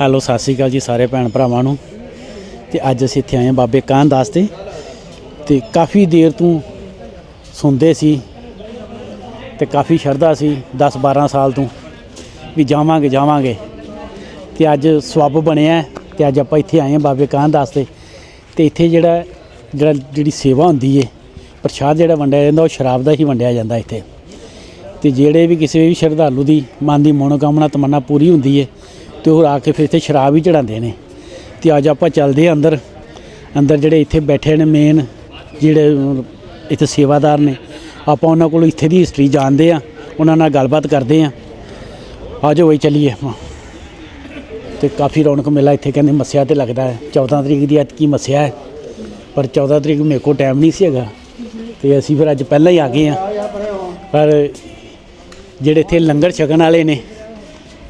Hello, ਸਤਿ ਸ਼੍ਰੀ ਅਕਾਲ ਜੀ ਸਾਰੇ ਭੈਣ ਭਰਾਵਾਂ ਨੂੰ। ਤੇ ਅੱਜ ਅਸੀਂ ਇੱਥੇ ਆਏ ਹਾਂ ਬਾਬੇ ਕਾਹਨਦਾਸ ਤੇ। ਤੇ ਕਾਫੀ ਦੇਰ ਤੋਂ ਸੁਣਦੇ ਸੀ ਤੇ ਕਾਫੀ ਸ਼ਰਧਾ ਸੀ 10 12 ਸਾਲ ਤੋਂ ਵੀ ਜਾਵਾਂਗੇ ਜਾਵਾਂਗੇ। ਤੇ ਅੱਜ ਸਵੱਬ ਬਣਿਆ ਹੈ ਤੇ ਅੱਜ ਆਪਾਂ ਇੱਥੇ ਆਏ ਹਾਂ ਬਾਬੇ ਕਾਹਨਦਾਸ ਤੇ। ਤੇ ਇੱਥੇ ਜਿਹੜਾ ਜਿਹੜਾ, ਜਿਹੜੀ ਸੇਵਾ ਹੁੰਦੀ ਏ, ਪ੍ਰਸ਼ਾਦ ਜਿਹੜਾ ਵੰਡਿਆ ਜਾਂਦਾ, ਉਹ ਸ਼ਰਾਬ ਦਾ ਹੀ ਵੰਡਿਆ ਜਾਂਦਾ ਇੱਥੇ। ਤੇ ਜਿਹੜੇ ਵੀ ਕਿਸੇ ਵੀ ਸ਼ਰਧਾਲੂ ਦੀ ਮਨ ਦੀ ਮਨੋਕਾਮਨਾ ਤਮੰਨਾ ਪੂਰੀ ਹੁੰਦੀ ਏ ਤੇ ਉਹ ਆ ਕੇ ਫਿਰ ਇੱਥੇ ਸ਼ਰਾਬ ਵੀ ਚੜਾਉਂਦੇ ਨੇ। ਤੇ ਅੱਜ ਆਪਾਂ ਚੱਲਦੇ ਹਾਂ ਅੰਦਰ। ਅੰਦਰ ਜਿਹੜੇ ਇੱਥੇ ਬੈਠੇ ਨੇ ਮੇਨ ਜਿਹੜੇ ਇੱਥੇ ਸੇਵਾਦਾਰ ਨੇ। ਆਪਾਂ ਉਹਨਾਂ ਕੋਲ ਇੱਥੇ ਦੀ ਹਿਸਟਰੀ ਜਾਣਦੇ ਆ ਉਹਨਾਂ ਨਾਲ ਗੱਲਬਾਤ ਕਰਦੇ ਆ ਆਜੋ ਬਈ, ਚੱਲੀਏ ਆਪਾਂ। ਤੇ ਕਾਫੀ ਰੌਣਕ ਮੇਲਾ ਇੱਥੇ ਕਹਿੰਦੇ ਮੱਸਿਆ ਤੇ ਲੱਗਦਾ ਹੈ। 14 ਤਰੀਕ ਦੀ ਅੱਜ ਕੀ ਮੱਸਿਆ ਹੈ। ਪਰ 14 ਤਰੀਕ ਮੇਰੇ ਕੋਲ ਟਾਈਮ ਨਹੀਂ ਸੀ ਹੈਗਾ। ਤੇ ਅਸੀਂ ਫਿਰ ਅੱਜ ਪਹਿਲਾਂ ਹੀ ਆ ਗਏ ਆ ਪਰ ਜਿਹੜੇ ਇੱਥੇ ਲੰਗਰ ਛਕਣ ਵਾਲੇ ਨੇ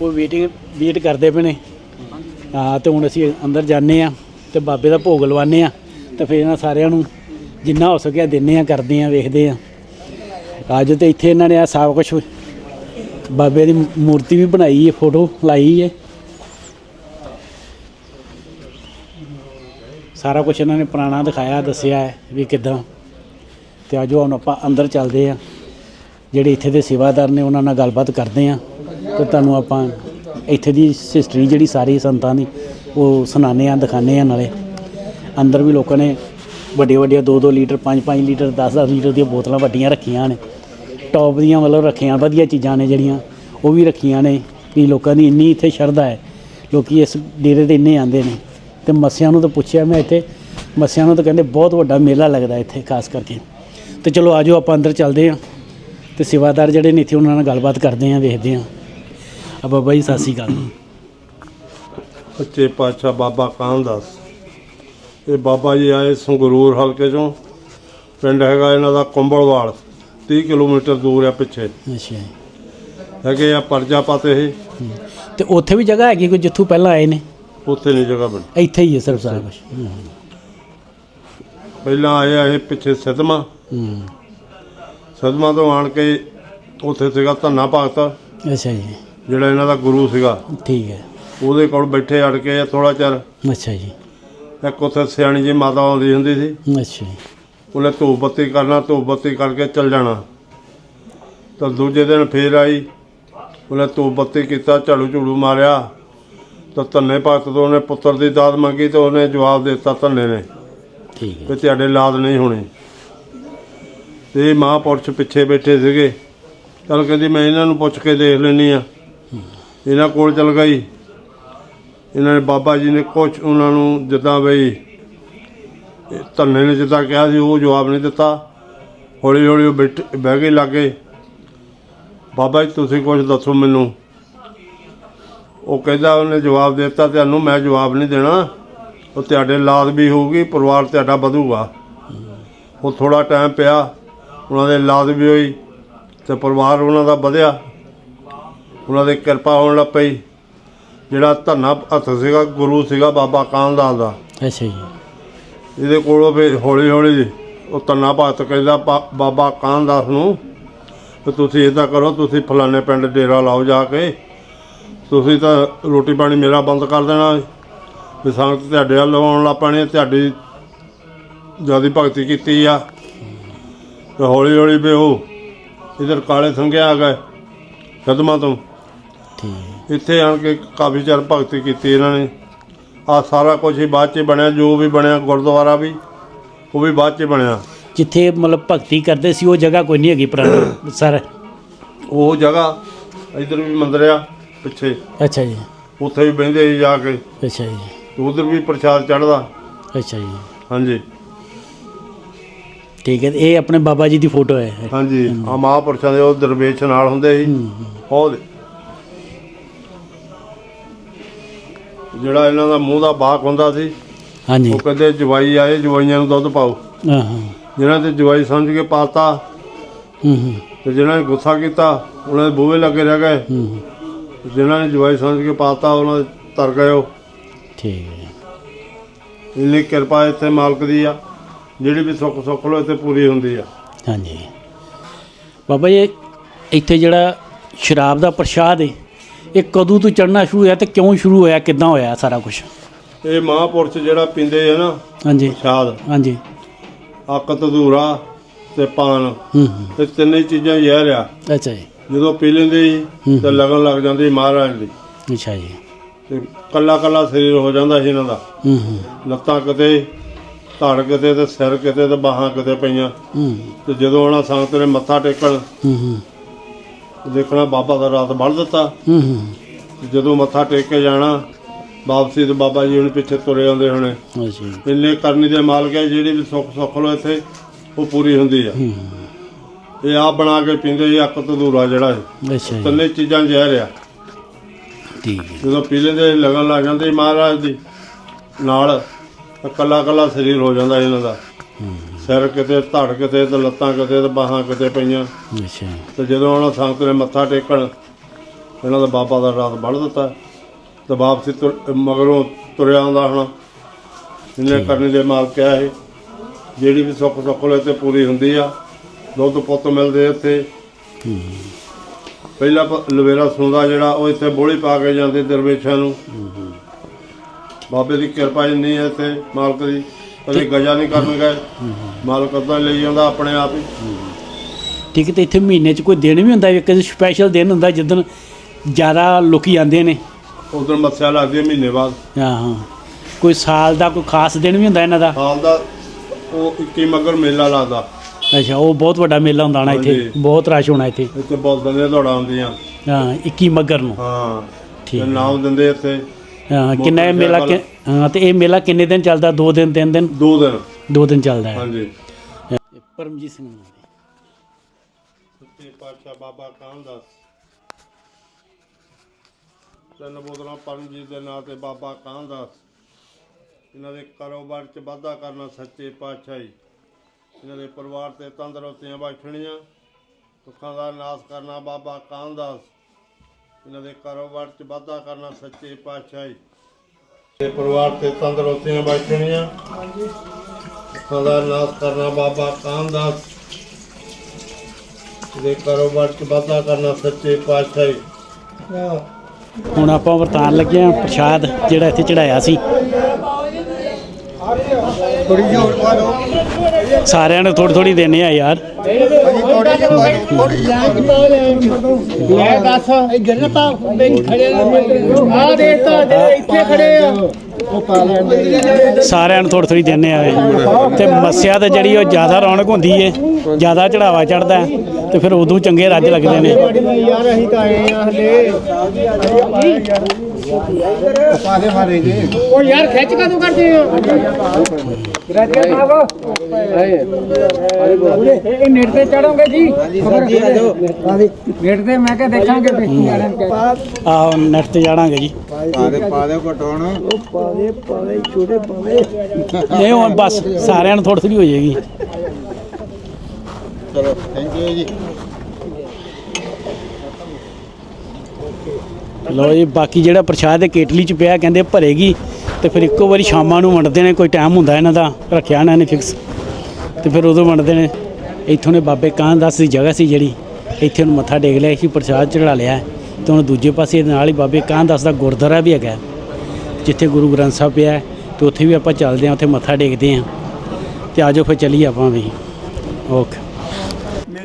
ਉਹ ਵੇਟਿੰਗ ਵੇਟ ਕਰਦੇ ਪਏ ਨੇ। ਹਾਂ, ਤੇ ਹੁਣ ਅਸੀਂ ਅੰਦਰ ਜਾਂਦੇ ਆ ਤੇ ਬਾਬੇ ਦਾ ਭੋਗ ਲਵਾਉਂਦੇ ਆ ਤੇ ਫਿਰ ਇਹਨਾਂ ਸਾਰਿਆਂ ਨੂੰ ਜਿੰਨਾ ਹੋ ਸਕਿਆ ਦਿੰਨੇ ਆ ਕਰਦੇ ਆ ਵੇਖਦੇ ਆ ਅੱਜ ਤੇ ਇੱਥੇ ਇਹਨਾਂ ਨੇ ਆ ਸਭ ਕੁਝ ਬਾਬੇ ਦੀ ਮੂਰਤੀ ਵੀ ਬਣਾਈ ਹੈ ਫੋਟੋ ਲਾਈ ਹੈ। ਸਾਰਾ ਕੁਝ ਇਹਨਾਂ ਨੇ ਪੁਰਾਣਾ ਦਿਖਾਇਆ, ਦੱਸਿਆ ਹੈ ਵੀ ਕਿਦਾਂ। ਤੇ ਆਜੋ ਹੁਣ ਆਪਾਂ ਅੰਦਰ ਚੱਲਦੇ ਆ ਜਿਹੜੇ ਇੱਥੇ ਦੇ ਸੇਵਾਦਾਰ ਨੇ, ਉਹਨਾਂ ਨਾਲ ਗੱਲਬਾਤ ਕਰਦੇ ਆ ਤੇ ਤੁਹਾਨੂੰ ਆਪਾਂ ਇੱਥੇ ਦੀ ਹਿਸਟਰੀ ਜਿਹੜੀ ਸਾਰੀ ਸੰਤਾਂ ਦੀ, ਉਹ ਸੁਣਾਉਂਦੇ ਆ ਦਿਖਾਉਂਦੇ ਆ ਨਾਲੇ। ਅੰਦਰ ਵੀ ਲੋਕਾਂ ਨੇ ਵੱਡੀਆਂ ਵੱਡੀਆਂ 2-2 ਲੀਟਰ 5-5 ਲੀਟਰ 10-10 ਲੀਟਰ ਦੀਆਂ ਬੋਤਲਾਂ ਵੱਡੀਆਂ ਰੱਖੀਆਂ ਨੇ। ਟੌਪ ਦੀਆਂ ਮਤਲਬ ਰੱਖੀਆਂ, ਵਧੀਆ ਚੀਜ਼ਾਂ ਨੇ ਜਿਹੜੀਆਂ, ਉਹ ਵੀ ਰੱਖੀਆਂ ਨੇ ਵੀ ਲੋਕਾਂ ਦੀ ਇੰਨੀ ਇੱਥੇ ਸ਼ਰਧਾ ਹੈ। ਲੋਕੀ ਇਸ ਡੇਰੇ ਤੇ ਇੰਨੇ ਆਉਂਦੇ ਨੇ। ਤੇ ਮੱਸਿਆਂ ਨੂੰ ਤਾਂ ਪੁੱਛਿਆ ਮੈਂ ਇੱਥੇ, ਮੱਸਿਆਂ ਨੂੰ ਤਾਂ ਕਹਿੰਦੇ ਬਹੁਤ ਵੱਡਾ ਮੇਲਾ ਲੱਗਦਾ ਇੱਥੇ, ਖਾਸ ਕਰਕੇ। ਤੇ ਚਲੋ ਆਜੋ ਆਪਾਂ ਅੰਦਰ ਚੱਲਦੇ ਹਾਂ। ਤੇ ਸੇਵਾਦਾਰ ਜਿਹੜੇ ਨੇ ਇੱਥੇ, ਉਹਨਾਂ ਨਾਲ ਗੱਲਬਾਤ ਕਰਦੇ ਹਾਂ, ਵੇਖਦੇ ਹਾਂ। ਆ ਬਾਬਾ ਜੀ ਸਤਿ ਸ਼੍ਰੀ ਅਕਾਲ। ਸੱਚੇ ਪਾਤਸ਼ਾਹ ਬਾਬਾ ਕਾਹਨਦਾਸ ਇਹ ਬਾਬਾ ਜੀ ਆਏ ਸੰਗਰੂਰ ਹਲਕੇ ਚੋਂ। ਪਿੰਡ ਹੈਗਾ ਇਹਨਾਂ ਦਾ ਕੁੰਬਲਵਾਲ 30 ਕਿਲੋਮੀਟਰ ਦੂਰ ਆ ਪਿੱਛੇ। ਅੱਛਾ। ਹੈਗੇ ਆ ਪਰਜਾਪਤ ਇਹ। ਤੇ ਉੱਥੇ ਵੀ ਜਗ੍ਹਾ ਹੈਗੀ ਕੋਈ ਜਿੱਥੋਂ ਪਹਿਲਾਂ ਆਏ ਨੇ? ਉੱਥੇ ਨਹੀਂ ਜਗ੍ਹਾ ਬਣੀ। ਇੱਥੇ ਹੀ ਹੈ ਸਿਰਫ ਸਾਰਾ ਕੁਝ ਪਹਿਲਾਂ ਆਏ ਆ ਇਹ ਪਿੱਛੇ ਸਿਦਮਾ। ਸਿਦਮਾ ਤੋਂ ਆਣ ਕੇ ਉੱਥੇ ਸੀਗਾ ਧੰਨਾ ਭਗਤ। ਅੱਛਾ ਜੀ। ਜਿਹੜਾ ਇਹਨਾਂ ਦਾ ਗੁਰੂ ਸੀਗਾ। ਠੀਕ ਹੈ। ਉਹਦੇ ਕੋਲ ਬੈਠੇ ਅੜ ਕੇ ਥੋੜਾ ਚਿਰ। ਅੱਛਾ ਜੀ। ਇੱਕ ਉੱਥੇ ਸਿਆਣੀ ਜੀ ਮਾਤਾ ਆਉਂਦੀ ਹੁੰਦੀ ਸੀ। ਅੱਛਾ ਜੀ। ਉਹਨੇ ਧੂਪ ਬੱਤੀ ਕਰਨਾ ਧੂਪ ਬੱਤੀ ਕਰਕੇ ਚੱਲ ਜਾਣਾ। ਤਾਂ ਦੂਜੇ ਦਿਨ ਫੇਰ ਆਈ। ਉਹਨੇ ਧੂਪ ਬੱਤੀ ਕੀਤਾ ਝਾੜੂ ਝੂੜੂ ਮਾਰਿਆ। ਤਾਂ ਧੰਨੇ ਭਗਤ ਤੋਂ ਉਹਨੇ ਪੁੱਤਰ ਦੀ ਦਾਤ ਮੰਗੀ ਤੇ ਉਹਨੇ ਜਵਾਬ ਦਿੱਤਾ ਧੰਨੇ ਨੇ। ਠੀਕ ਹੈ। ਕਿ ਤੁਹਾਡੇ ਲਾਦ ਨਹੀਂ ਹੋਣੀ। ਤੇ ਮਹਾਂਪੁਰਸ਼ ਪਿੱਛੇ ਬੈਠੇ ਸੀਗੇ। ਚਲ ਕਹਿੰਦੀ ਮੈਂ ਇਹਨਾਂ ਨੂੰ ਪੁੱਛ ਕੇ ਦੇਖ ਲੈਣੀ ਆ ਇਹਨਾਂ ਕੋਲ ਚਲ ਗਈ। ਇਹਨਾਂ ਨੇ ਬਾਬਾ ਜੀ ਨੇ ਕੁਝ ਉਹਨਾਂ ਨੂੰ ਜਿੱਦਾਂ ਬਈ। ਧੰਨੇ ਨੇ ਜਿੱਦਾਂ ਕਿਹਾ ਸੀ, ਉਹ ਜਵਾਬ ਨਹੀਂ ਦਿੱਤਾ। ਹੌਲੀ ਹੌਲੀ ਉਹ ਬੈਠ ਬਹਿ ਗਏ ਲਾਗੇ। ਬਾਬਾ ਜੀ, ਤੁਸੀਂ ਕੁਝ ਦੱਸੋ ਮੈਨੂੰ। ਉਹ ਕਹਿੰਦਾ, ਉਹਨੇ ਜਵਾਬ ਦੇ ਦਿੱਤਾ, ਤੁਹਾਨੂੰ ਮੈਂ ਜਵਾਬ ਨਹੀਂ ਦੇਣਾ। ਉਹ ਤੁਹਾਡੇ ਲਾਦ ਵੀ ਹੋਊਗੀ, ਪਰਿਵਾਰ ਤੁਹਾਡਾ ਵਧੂਗਾ। ਉਹ ਥੋੜਾ ਟਾਈਮ ਪਿਆ, ਉਹਨਾਂ ਦੇ ਲਾਦ ਵੀ ਹੋਈ ਤੇ ਪਰਿਵਾਰ ਉਹਨਾਂ ਦਾ ਵਧਿਆ। ਉਹਨਾਂ ਦੀ ਕਿਰਪਾ ਹੋਣ ਲੱਗ ਪਈ। ਜਿਹੜਾ ਧੰਨਾ ਹੱਥ ਸੀਗਾ ਗੁਰੂ ਸੀਗਾ ਬਾਬਾ ਕਾਨਦਾਸ ਦਾ। ਅੱਛਾ ਜੀ। ਇਹਦੇ ਕੋਲੋਂ ਫਿਰ ਹੌਲੀ ਹੌਲੀ ਉਹ ਧੰਨਾ ਭਗਤ ਕਹਿੰਦਾ ਬਾਬਾ ਕਾਨਦਾਸ ਨੂੰ ਕਿ ਤੁਸੀਂ ਇਦਾਂ ਕਰੋ ਤੁਸੀਂ ਫਲਾਣੇ ਪਿੰਡ ਡੇਰਾ ਲਾਓ ਜਾ ਕੇ। ਤੁਸੀਂ ਤਾਂ ਰੋਟੀ ਪਾਣੀ ਮੇਰਾ ਬੰਦ ਕਰ ਦੇਣਾ। ਵੀ ਸੰਗਤ ਤੁਹਾਡੇ ਵੱਲ ਆਉਣ ਲੱਗ ਪੈਣੀ ਤੁਹਾਡੀ ਜ਼ਿਆਦਾ ਭਗਤੀ ਕੀਤੀ ਆ। ਤੇ ਹੌਲੀ ਹੌਲੀ ਵੀ ਉਹ ਇਧਰ ਕਾਲੇ ਸੰਘੇ ਆ ਗਏ। ਕਦਮਾਂ ਤੋਂ ਠੀਕ। ਇੱਥੇ ਆਣ ਕੇ ਕਾਫੀ ਚਿਰ ਭਗਤੀ ਕੀਤੀ ਇਹਨਾਂ ਨੇ। ਆ ਸਾਰਾ ਕੁਝ ਹੀ ਬਾਅਦ ਚ ਬਣਿਆ ਜੋ ਵੀ ਬਣਿਆ ਗੁਰਦੁਆਰਾ ਵੀ ਉਹ ਵੀ ਬਾਅਦ ਚ ਬਣਿਆ। ਜਿੱਥੇ ਮਤਲਬ ਭਗਤੀ ਕਰਦੇ ਸੀ ਉਹ ਜਗ੍ਹਾ ਕੋਈ ਨਹੀਂ ਹੈਗੀ ਪੁਰਾਣੀ ਸਰ। ਉਹ ਜਗ੍ਹਾ ਇਧਰ ਵੀ ਮੰਦਿਰ ਆ ਪਿੱਛੇ। ਅੱਛਾ ਜੀ। ਉੱਥੇ ਵੀ ਬਹਿੰਦੇ ਸੀ ਜਾ ਕੇ। ਅੱਛਾ ਜੀ। ਉਧਰ ਵੀ ਪ੍ਰਸ਼ਾਦ ਚੜਦਾ ਅੱਛਾ ਜੀ। ਹਾਂਜੀ। ਠੀਕ ਹੈ ਇਹ ਆਪਣੇ ਬਾਬਾ ਜੀ ਦੀ ਫੋਟੋ ਹੈ। ਹਾਂਜੀ। ਆ ਮਹਾਂਪੁਰਸ਼ਾਂ ਦੇ ਉਹ ਦਰਵੇਸ਼ ਨਾਲ ਹੁੰਦੇ ਸੀ। ਉਹ ਜਿਹੜਾ ਇਹਨਾਂ ਦਾ ਮੂੰਹ ਦਾ ਬਾਕ ਹੁੰਦਾ ਸੀ ਹਾਂਜੀ। ਉਹ ਕਹਿੰਦੇ ਜਵਾਈ ਆਏ ਜਵਾਈਆਂ ਨੂੰ ਦੁੱਧ ਪਾਓ। ਹਾਂ ਹਾਂ। ਜਿਹਨਾਂ ਤੇ ਜਵਾਈ ਸਮਝ ਕੇ ਪਾਤਾ ਹੂੰ ਹੂੰ। ਤੇ ਜਿਹਨਾਂ ਨੇ ਗੁੱਸਾ ਕੀਤਾ ਉਹਨਾਂ ਦੇ ਬੂਹੇ ਲੱਗੇ ਰਹਿ ਗਏ। ਹੂੰ ਹੂੰ। ਜਿਹਨਾਂ ਨੇ ਜਵਾਈ ਸਮਝ ਕੇ ਪਾਤਾ ਉਹਨਾਂ ਦੇ ਤਰ ਗਏ ਉਹ। ਠੀਕ ਹੈ। ਇੰਨੀ ਕਿਰਪਾ ਇੱਥੇ ਮਾਲਕ ਦੀ ਆ ਜਿਹੜੀ ਵੀ ਸੁੱਖ ਸੁੱਖ ਲੋ ਇੱਥੇ ਪੂਰੀ ਹੁੰਦੀ ਆ। ਹਾਂਜੀ। ਬਾਬਾ ਜੀ ਇੱਥੇ ਜਿਹੜਾ ਸ਼ਰਾਬ ਦਾ ਪ੍ਰਸ਼ਾਦ ਹੈ ਇਹ ਕਦੋਂ ਤੋਂ ਚੜਨਾ ਸ਼ੁਰੂ ਹੋਇਆ ਤੇ ਕਿਉਂ ਸ਼ੁਰੂ ਹੋਇਆ ਕਿੱਦਾਂ ਹੋਇਆ ਸਾਰਾ ਕੁਝ ਇਹ ਮਹਾਂਪੁਰਸ਼ ਜਿਹੜਾ ਪੀਂਦੇ ਆ ਨਾ ਹਾਂਜੀ। ਸ਼ਾਦ ਹਾਂਜੀ। ਅੱਕ ਤਦੂਰਾ ਤੇ ਪਾਨ। ਹੂੰ ਹੂੰ। ਇਹ ਤਿੰਨੇ ਚੀਜ਼ਾਂ ਜ਼ਹਿਰ ਆ। ਅੱਛਾ ਜੀ। ਜਦੋਂ ਪੀ ਲੈਂਦੇ ਤੇ ਲੱਗਣ ਲੱਗ ਜਾਂਦੀ ਮਹਾਰਾਜ ਦੀ। ਅੱਛਾ ਜੀ। ਤੇ ਕੱਲਾ ਕੱਲਾ ਸਰੀਰ ਹੋ ਜਾਂਦਾ ਸੀ ਇਹਨਾਂ ਦਾ। ਹੂੰ ਹੂੰ। ਲੱਤਾਂ ਕਿਤੇ ਧੜ ਕਿਤੇ ਤੇ ਸਿਰ ਕਿਤੇ ਤੇ ਬਾਹਾਂ ਕਿਤੇ ਪਈਆਂ। ਹੂੰ। ਤੇ ਜਦੋਂ ਆਉਣਾ ਸੰਗਤ ਨੇ ਮੱਥਾ ਟੇਕਣ ਹੂੰ ਹੂੰ। ਦੇਖਣਾ ਬਾਬਾ ਦਾ ਰਾਤ ਵੱਢ ਦਿੱਤਾ। ਹੂੰ ਹੂੰ। ਤੇ ਜਦੋਂ ਮੱਥਾ ਟੇਕ ਕੇ ਜਾਣਾ ਵਾਪਸੀ ਤੇ ਬਾਬਾ ਜੀ ਹੁਣ ਪਿੱਛੇ ਤੁਰੇ ਆਉਂਦੇ ਹੋਣੇ। ਅੱਛਾ। ਜੀ ਇੰਨੇ ਕਰਨੀ ਦੇ ਮਾਲਕ ਹੈ ਜਿਹੜੀ ਵੀ ਸੁੱਖ ਸੁੱਖ ਲੋ ਇੱਥੇ ਉਹ ਪੂਰੀ ਹੁੰਦੀ ਆ। ਹੂੰ। ਇਹ ਆਪ ਬਣਾ ਕੇ ਪੀਂਦੇ ਜੀ ਅੱਕ ਤਦੂਰਾ ਜਿਹੜਾ ਹੈ ਅੱਛਾ ਜੀ। ਤਿੰਨੇ ਚੀਜ਼ਾਂ ਜ਼ਹਿਰ ਆ। ਠੀਕ ਹੈ। ਜਦੋਂ ਪੀ ਲੈਂਦੇ ਸੀ, ਲੱਗਣ ਲੱਗ ਜਾਂਦੇ ਮਹਾਰਾਜ ਦੀ ਨਾਲ ਕੱਲਾ ਕੱਲਾ ਸਰੀਰ ਹੋ ਜਾਂਦਾ ਇਹਨਾਂ ਦਾ। ਸਿਰ ਕਿਤੇ ਧੜ ਕਿਤੇ ਤੇ ਲੱਤਾਂ ਕਿਤੇ ਤੇ ਬਾਹਾਂ ਕਿਤੇ ਪਈਆਂ। ਅੱਛਾ ਤੇ ਜਦੋਂ ਉਹਨਾਂ ਸੰਗਤ ਨੇ ਮੱਥਾ ਟੇਕਣ ਇਹਨਾਂ ਦਾ ਬਾਬਾ ਦਾ ਰਾਤ ਵੱਢ ਦਿੱਤਾ। ਤੇ ਵਾਪਸੀ ਮਗਰੋਂ ਤੁਰਿਆ ਆਉਂਦਾ ਹੁਣ। ਇਹਨੇ ਕਰਨੀ ਦੇ ਮਾਲਕ ਆ ਇਹ। ਜਿਹੜੀ ਵੀ ਸੁੱਖ ਸੁੱਖ ਲੈ ਤੇ ਪੂਰੀ ਹੁੰਦੀ ਆ ਦੁੱਧ ਪੁੱਤ ਮਿਲਦੇ ਇੱਥੇ। ਪਹਿਲਾ ਲਵੇਰਾ ਸੁਣਦਾ ਜਿਹੜਾ ਉਹ ਇੱਥੇ ਬੋਲੀ ਪਾ ਕੇ ਜਾਂਦੇ ਦਰਵੇਸ਼ਾਂ ਨੂੰ। ਬਾਬੇ ਦੀ ਕਿਰਪਾ ਇੰਨੀ ਹੈ ਇੱਥੇ ਮਾਲਕ ਦੀ। ਕਦੇ ਗਜਾ ਨਹੀਂ ਕਰਨ ਗਏ। ਮਾਲਕ ਅੱਧਾ ਲਈ ਜਾਂਦਾ ਆਪਣੇ ਆਪ ਹੀ। ਠੀਕ ਤੇ ਇੱਥੇ ਮਹੀਨੇ 'ਚ ਕੋਈ ਦਿਨ ਵੀ ਹੁੰਦਾ ਇੱਕ ਸਪੈਸ਼ਲ ਦਿਨ ਹੁੰਦਾ ਜਿੱਦਣ ਜ਼ਿਆਦਾ ਲੋਕੀ ਆਉਂਦੇ ਨੇ? ਉਧਰ ਮੱਸਿਆ ਲੱਗਦੀ ਹੈ ਮਹੀਨੇ ਬਾਅਦ। ਹਾਂ ਹਾਂ। ਕੋਈ ਸਾਲ ਦਾ ਕੋਈ ਖਾਸ ਦਿਨ ਵੀ ਹੁੰਦਾ ਇਹਨਾਂ ਦਾ? ਹਾਲ ਦਾ ਉਹ 21 ਮਗਰ ਮੇਲਾ ਲੱਗਦਾ। ਅੱਛਾ ਉਹ ਬਹੁਤ ਵੱਡਾ ਮੇਲਾ ਹੁੰਦਾ ਨਾ ਇੱਥੇ। ਹਾਂਜੀ। ਬਹੁਤ ਰਸ਼ ਹੋਣਾ ਇੱਥੇ। ਇੱਥੇ ਬਹੁਤ ਦੰਦੇ ਦੌੜਾਂ ਹੁੰਦੀਆਂ। ਹਾਂ 21 ਮੱਗਰ ਨੂੰ। ਹਾਂ। ਠੀਕ ਤੇ ਨਾਮ ਦਿੰਦੇ ਇੱਥੇ। ਹਾਂ ਕਿੰਨਾ ਇਹ ਮੇਲਾ ਕਿ- ਹਾਂ ਤੇ ਇਹ ਮੇਲਾ ਕਿੰਨੇ ਦਿਨ ਚੱਲਦਾ? ਦੋ ਦਿਨ ਤਿੰਨ ਦਿਨ? ਦੋ ਦਿਨ। ਦੋ ਦਿਨ ਚੱਲਦਾ ਹੈ। ਹਾਂਜੀ। ਪਰਮਜੀਤ ਸਿੰਘ ਨਾਮ ਦੇ। ਸੱਚੇ ਪਾਤਸ਼ਾਹ ਬਾਬਾ ਕਾਮਦਾਸ ਤਿੰਨ ਬੋਤਲਾਂ ਪਰਮਜੀਤ ਦੇ ਨਾਂ ਤੇ ਬਾਬਾ ਕਾਮਦਾਸ ਇਹਨਾਂ ਦੇ ਕਾਰੋਬਾਰ 'ਚ ਵਾਧਾ ਕਰਨਾ ਸੱਚੇ ਪਾਤਸ਼ਾਹ ਜੀ। ਇਹਨਾਂ ਦੇ ਪਰਿਵਾਰ ਤੇ ਤੰਦਰੁਸਤੀਆਂ ਬਖਸ਼ਣੀਆਂ। ਦੁੱਖਾਂ ਦਾ ਨਾਸ਼ ਕਰਨਾ ਬਾਬਾ ਕਾਮਦਾਸ ਇਹਨਾਂ ਦੇ ਕਾਰੋਬਾਰ 'ਚ ਵਾਧਾ ਕਰਨਾ ਸੱਚੇ ਪਾਤਸ਼ਾਹ। ਜੀ ਤੇ ਪਰਿਵਾਰ ਤੇ ਤੰਦਰੁਸਤੀਆਂ ਬਖਸ਼ਣੀਆਂ। ਦੁੱਖਾਂ ਦਾ ਨਾਸ਼ ਕਰਨਾ ਬਾਬਾ ਕਾਮਦਾਸ। ਦੇ ਕਾਰੋਬਾਰ 'ਚ ਵਾਧਾ ਕਰਨਾ ਸੱਚੇ ਪਾਤਸ਼ਾਹ। ਜੀ ਹੁਣ ਆਪਾਂ ਵਰਤਾਨ ਲੱਗੇ ਆ ਪ੍ਰਸ਼ਾਦ ਜਿਹੜਾ ਇੱਥੇ ਚੜਾਇਆ ਸੀ। ਥੋੜੀ ਜਿਹੀ ਹੋਰ ਪਾ ਦਿਓ ਸਾਰਿਆਂ ਨੂੰ ਥੋੜੀ ਥੋੜੀ ਦੇਣੇ ਆ ਯਾਰ ਭਾਜੀ ਥੋੜੀ ਜਿਹੀ ਪਾ ਦਿਓ ਥੋੜੀ ਜਿਹੀ ਮੈਂ ਦੱਸ ਇੱਧਰ ਨਾ ਖੜੇ ਆ ਦੇਖਤਾ ਜਿਹੜੇ ਇੱਥੇ ਖੜੇ ਆ ਸਾਰਿਆਂ ਨੂੰ ਥੋੜੀ ਥੋੜੀ ਦੇਣੇ ਆ ਇਹ। ਤੇ ਮੱਸਿਆ ਤੇ ਜਿਹੜੀ ਉਹ ਜ਼ਿਆਦਾ ਰੌਣਕ ਹੁੰਦੀ ਏ, ਜ਼ਿਆਦਾ ਚੜਾਵਾ ਚੜਦਾ ਤੇ ਫਿਰ ਉਦੋਂ ਚੰਗੇ ਰੱਜ ਲੱਗਦੇ ਨੇ। ਯਾਰ ਅਸੀਂ ਤਾਂ ਆਏ ਆ ਹਲੇ। ਪਾ ਦੇ ਮਾਰੇ ਜੀ। ਉਹ ਯਾਰ ਖਿੱਚ ਕਦੋਂ ਕਰਦੇ ਇਹ ਨੇਟ ਤੇ ਚੜੋਗੇ ਜੀ? ਹਾਂਜੀ ਆ ਜਾਓ। ਨੇਟ ਤੇ ਮੈਂ ਕਿਹਾ ਦੇਖਾਂਗੇ ਦੇਖੀ ਵਾਲਿਆਂ ਨੂੰ ਕਹਿ- ਆਹ ਨੈਟ ਤੇ ਜਾਣਾਗੇ ਜੀ। ਪਾ ਦੇ ਪਾ ਦੇ ਘਟਾਉਣ ਨਹੀਂ ਹੁਣ ਬਸ ਸਾਰਿਆਂ ਨੂੰ ਥੋੜੀ ਥੋੜੀ ਹੋ ਜਾਏਗੀ। ਚਲੋ ਥੈਂਕ ਯੂ ਜੀ। ਲੋ ਜੀ ਬਾਕੀ ਜਿਹੜਾ ਪ੍ਰਸ਼ਾਦ ਹੈ ਕੇਟਲੀ ਚ ਪਿਆ ਕਹਿੰਦੇ ਭਰੇਗੀ ਤੇ ਫਿਰ ਇੱਕੋ ਵਾਰੀ ਸ਼ਾਮਾਂ ਨੂੰ ਵੰਡਦੇ ਨੇ ਕੋਈ ਟਾਈਮ ਹੁੰਦਾ ਇਹਨਾਂ ਦਾ ਰੱਖਿਆ ਇਹਨਾਂ ਨੇ ਫਿਕਸ ਤੇ ਫਿਰ ਉਦੋਂ ਵੰਡਦੇ ਨੇ। ਇੱਥੋਂ ਨੇ ਬਾਬੇ ਕਾਹਨਦਾਸ ਦੀ ਜਗ੍ਹਾ ਸੀ ਜਿਹੜੀ ਇੱਥੇ ਉਹਨੂੰ ਮੱਥਾ ਟੇਕ ਲਿਆ ਸੀ ਪ੍ਰਸ਼ਾਦ ਚੜਾ ਲਿਆ। ਤੇ ਹੁਣ ਦੂਜੇ ਪਾਸੇ ਇਹਦੇ ਨਾਲ ਹੀ ਬਾਬੇ ਕਾਹਨਦਾਸ ਦਾ ਗੁਰਦੁਆਰਾ ਵੀ ਹੈਗਾ। ਜਿੱਥੇ ਗੁਰੂ ਗ੍ਰੰਥ ਸਾਹਿਬ ਪਿਆ ਹੈ, ਤੇ ਉੱਥੇ ਵੀ ਆਪਾਂ ਚੱਲਦੇ ਹਾਂ ਉੱਥੇ ਮੱਥਾ ਟੇਕਦੇ ਹਾਂ। ਤੇ ਆਜੋ ਫਿਰ ਚੱਲੀਏ ਆਪਾਂ ਵੀ। ਓਕੇ।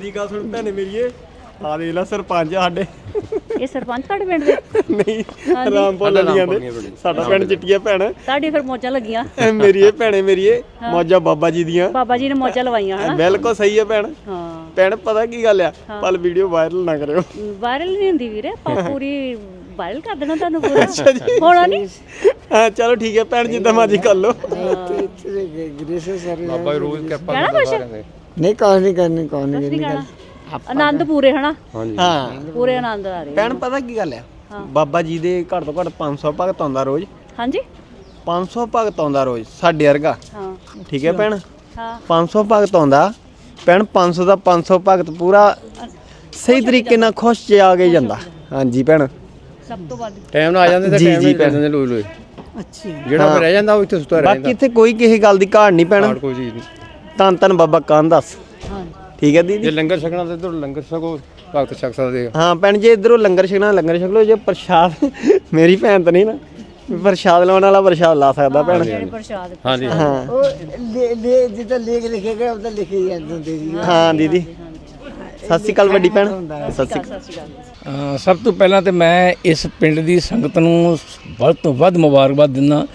ਮੇਰੀ ਗੱਲ ਸੁਣ ਭੈਣੇ ਮੇਰੀਏ ਆ ਦੇ ਲੈ ਸਰਪੰਚ ਆ ਸਾਡੇ। ਇਹ ਸਰਪੰਚ ਤੁਹਾਡੇ ਪਿੰਡ ਦੇ? ਨਹੀਂ ਹਾਂਜੀ। ਰਾਮਪੁਰ ਵਾਲੀਆਂ ਦੇ। ਸਾਡਾ ਪਿੰਡ ਚਿੱਟੀਆਂ ਭੈਣ। ਤੁਹਾਡੀ ਫਿਰ ਮੋਜਾਂ ਲੱਗੀਆਂ। ਐ ਮੇਰੀਏ ਭੈਣੇ ਮੇਰੀਏ ਮੌਜਾ ਬਾਬਾ ਜੀ ਦੀਆਂ। ਬਾਬਾ ਜੀ ਨੇ ਮੋਜਾਂ ਲਵਾਈਆਂ ਹਨਾ? ਬਿਲਕੁਲ ਸਹੀ ਹੈ ਭੈਣ। ਹਾਂ। ਭੈਣ ਪਤਾ ਕੀ ਗੱਲ ਆ? ਪਲ ਵੀਡੀਓ ਵਾਇਰਲ ਨਾ ਕਰਿਓ। ਵਾਇਰਲ ਨਹੀਂ ਹੁੰਦੀ ਵੀਰੇ ਆਪਾਂ ਪੂਰੀ ਵਾਇਰਲ ਕਰ ਦੇਣਾ ਤੁਹਾਨੂੰ ਪੂਰਾ। ਹੋਣਾ ਨਹੀਂ ਹਾਂ ਚਲੋ ਠੀਕ ਹੈ ਭੈਣ ਜਿੱਦਾਂ ਮਰਜ਼ੀ ਕਰ ਲਓ। ਕਹਿਣਾ ਕੁਛ? ਨਹੀਂ ਕਾਹ ਨਹੀਂ ਕਰਨੀ ਕਾਹ ਕੁਛ ਨਹੀਂ ਕਹਿਣਾ ਆਨੰਦ ਪੂਰੇ ਹਨਾ? ਹਾਂ। ਪੂਰੇ ਆਨੰਦ ਆ ਰਹੇ ਭੈਣ ਪਤਾ ਕੀ ਗੱਲ ਆ? ਬਾਬਾ ਜੀ ਦੇ ਘੱਟ ਤੋਂ ਘੱਟ 500 ਭਗਤ ਆਉਂਦਾ ਰੋਜ਼। ਹਾਂਜੀ। 500 ਭਗਤ ਆਉਂਦਾ ਰੋਜ਼ ਸਾਡੇ ਵਰਗਾ। ਹਾਂ। ਠੀਕ ਹੈ ਭੈਣ? ਹਾਂ। 500 ਭਗਤ ਆਉਂਦਾ। ਭੈਣ 500 ਦਾ 500 ਭਗਤ ਪੂਰਾ ਸਹੀ ਤਰੀਕੇ ਨਾਲ ਖੁਸ਼ ਚ ਆ ਕੇ ਜਾਂਦਾ। ਹਾਂਜੀ ਭੈਣ। ਸਭ ਤੋਂ ਵੱਧ। ਟਾਈਮ ਨਾਲ ਆ ਜਾਂਦੇ ਤੇ ਟਾਈਮ ਨਾਲ। ਜਾਂਦੇ ਲੋਈ ਲੋਈ ਅੱਛਾ। ਜਿਹੜਾ ਫਿਰ ਰਹਿ ਜਾਂਦਾ ਉਹ ਇੱਥੇ ਸੁੱਤਾ ਰਹਿ ਬਾਕੀ ਇੱਥੇ ਕੋਈ ਕਿਸੇ ਗੱਲ ਦੀ ਘਾੜ ਨਹੀਂ ਪੈਣਾ ਕੋਈ ਚੀਜ਼ ਨਹੀਂ। ਧੰਨ ਧੰਨ ਬਾਬਾ ਕਾਂਦਾਸ। ਹਾਂਜੀ। ਠੀਕ ਹੈ ਜੇ ਦੀਦੀ ਲੰਗਰ ਛਕਣਾ ਤੇ ਇੱਧਰ ਲੰਗਰ ਛਕੋ ਭਗਤ ਛਕ ਸਕਦੇ ਹਾਂ ਭੈਣ ਜੇ ਇਧਰੋਂ ਲੰਗਰ ਛਕਣਾ ਲੰਗਰ ਛਕ ਲਓ ਜੇ ਪ੍ਰਸ਼ਾਦ ਮੇਰੀ ਭੈਣ ਤਾਂ ਨਹੀਂ ਨਾ ਪ੍ਰਸ਼ਾਦ ਲਾਉਣ ਵਾਲਾ ਪ੍ਰਸ਼ਾਦ ਲਾ ਸਕਦਾ ਭੈਣ। ਪ੍ਰਸ਼ਾਦ ਹਾਂਜੀ ਹਾਂ। ਉਹ ਲੈ ਲੈ ਜਿੱਦਾਂ ਲੇਖ ਲਿਖੇ ਗਏ ਉਹਦਾ ਲਿਖੇ ਜਾਂਦੇ ਹੁੰਦੇ ਸੀ। ਹਾਂ ਦੀਦੀ। ਸਤਿ ਸ਼੍ਰੀ ਅਕਾਲ ਵੱਡੀ ਭੈਣ। ਸਤਿ ਸ਼੍ਰੀ ਅਕਾਲ। ਅ, ਸਭ ਤੋਂ ਪਹਿਲਾਂ ਤੇ ਮੈਂ ਇਸ ਪਿੰਡ ਦੀ ਸੰਗਤ ਨੂੰ ਵੱਧ ਤੋਂ ਵੱਧ ਮੁਬਾਰਕਬਾਦ ਦਿੰਦਾ।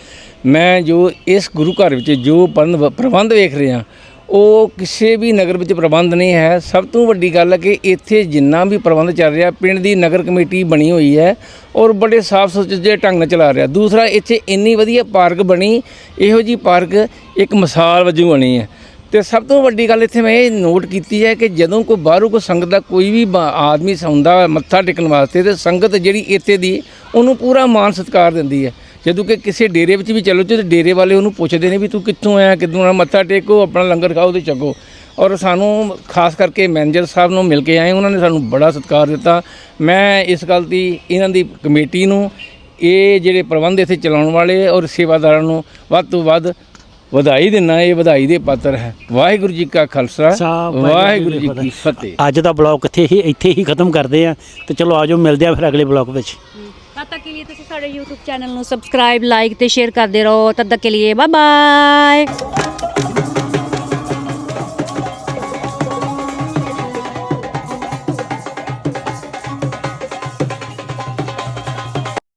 ਮੈਂ ਜੋ ਇਸ ਗੁਰੂ ਘਰ ਵਿੱਚ ਜੋ ਪ੍ਰਬੰਧ ਪ੍ਰਬੰਧ ਵੇਖ ਰਿਹਾ ਉਹ ਕਿਸੇ ਵੀ ਨਗਰ ਵਿੱਚ ਪ੍ਰਬੰਧ ਨਹੀਂ ਹੈ। ਸਭ ਤੋਂ ਵੱਡੀ ਗੱਲ ਹੈ ਕਿ ਇੱਥੇ ਜਿੰਨਾ ਵੀ ਪ੍ਰਬੰਧ ਚੱਲ ਰਿਹਾ, ਪਿੰਡ ਦੀ ਨਗਰ ਕਮੇਟੀ ਬਣੀ ਹੋਈ ਹੈ ਔਰ ਬੜੇ ਸਾਫ਼ ਸੁਥਰੇ ਢੰਗ ਨਾਲ ਚਲਾ ਰਿਹਾ। ਦੂਸਰਾ, ਇੱਥੇ ਇੰਨੀ ਵਧੀਆ ਪਾਰਕ ਬਣੀ, ਇਹੋ ਜੀ ਪਾਰਕ ਇੱਕ ਮਿਸਾਲ ਵਜੋਂ ਬਣੀ ਹੈ। ਤੇ ਸਭ ਤੋਂ ਵੱਡੀ ਗੱਲ ਇੱਥੇ ਮੈਂ ਇਹ ਨੋਟ ਕੀਤੀ ਹੈ ਕਿ ਜਦੋਂ ਕੋਈ ਬਾਹਰੋਂ ਕੋਈ ਸੰਗਤ ਦਾ ਕੋਈ ਵੀ ਬ- ਆਦਮੀ ਸੌਂਦਾ ਮੱਥਾ ਟੇਕਣ ਵਾਸਤੇ, ਤੇ ਸੰਗਤ ਜਿਹੜੀ ਇੱਥੇ ਦੀ, ਉਹਨੂੰ ਪੂਰਾ ਮਾਨ ਸਤਿਕਾਰ ਦਿੰਦੀ ਹੈ। ਜਦੋਂ ਕਿ ਕਿਸੇ ਡੇਰੇ ਵਿੱਚ ਵੀ ਚਲੋ ਤੇ ਡੇਰੇ ਵਾਲੇ ਉਹਨੂੰ ਪੁੱਛਦੇ ਨੇ ਵੀ ਤੂੰ ਕਿੱਥੋਂ ਆਇਆ ਕਿੱਦੋਂ ਆਇਆ ਮੱਥਾ ਟੇਕੋ ਆਪਣਾ ਲੰਗਰ ਖਾਓ ਤੇ ਛਕੋ ਔਰ ਸਾਨੂੰ ਖਾਸ ਕਰਕੇ ਮੈਨੇਜਰ ਸਾਹਿਬ ਨੂੰ ਮਿਲ ਕੇ ਆਏ ਉਹਨਾਂ ਨੇ ਸਾਨੂੰ ਬੜਾ ਸਤਿਕਾਰ ਦਿੱਤਾ। ਮੈਂ ਇਸ ਗੱਲ ਦੀ ਇਹਨਾਂ ਦੀ ਕਮੇਟੀ ਨੂੰ ਇਹ ਜਿਹੜੇ ਪ੍ਰਬੰਧ ਇੱਥੇ ਚਲਾਉਣ ਵਾਲੇ ਔਰ ਸੇਵਾਦਾਰਾਂ ਨੂੰ ਵੱਧ ਤੋਂ ਵੱਧ ਵਧਾਈ ਦਿੰਨਾ ਇਹ ਵਧਾਈ ਦੇ ਪਾਤਰ ਹੈ। ਵਾਹਿਗੁਰੂ ਜੀ ਕਾ ਖਾਲਸਾ ਵਾਹਿਗੁਰੂ ਜੀ ਕੀ ਫਤਿਹ। ਅੱਜ ਦਾ ਬਲੌਗ ਇੱਥੇ ਹੀ ਇੱਥੇ ਹੀ ਖਤਮ ਕਰਦੇ ਆ ਤੇ ਚਲੋ ਆਜੋ ਮਿਲਦੇ ਆ ਫਿਰ ਅਗਲੇ ਬਲੌਗ ਵਿੱਚ। ਤਦ ਤੱਕ ਕੇ ਲਈ ਤੁਸੀਂ ਸਾਡੇ YouTube ਚੈਨਲ ਨੂੰ ਸਬਸਕ੍ਰਾਈਬ ਲਾਈਕ ਤੇ ਸ਼ੇਅਰ ਕਰਦੇ ਰਹੋ। ਤਦ ਤੱਕ ਕੇ ਲਈ ਬਾਏ ਬਾਏ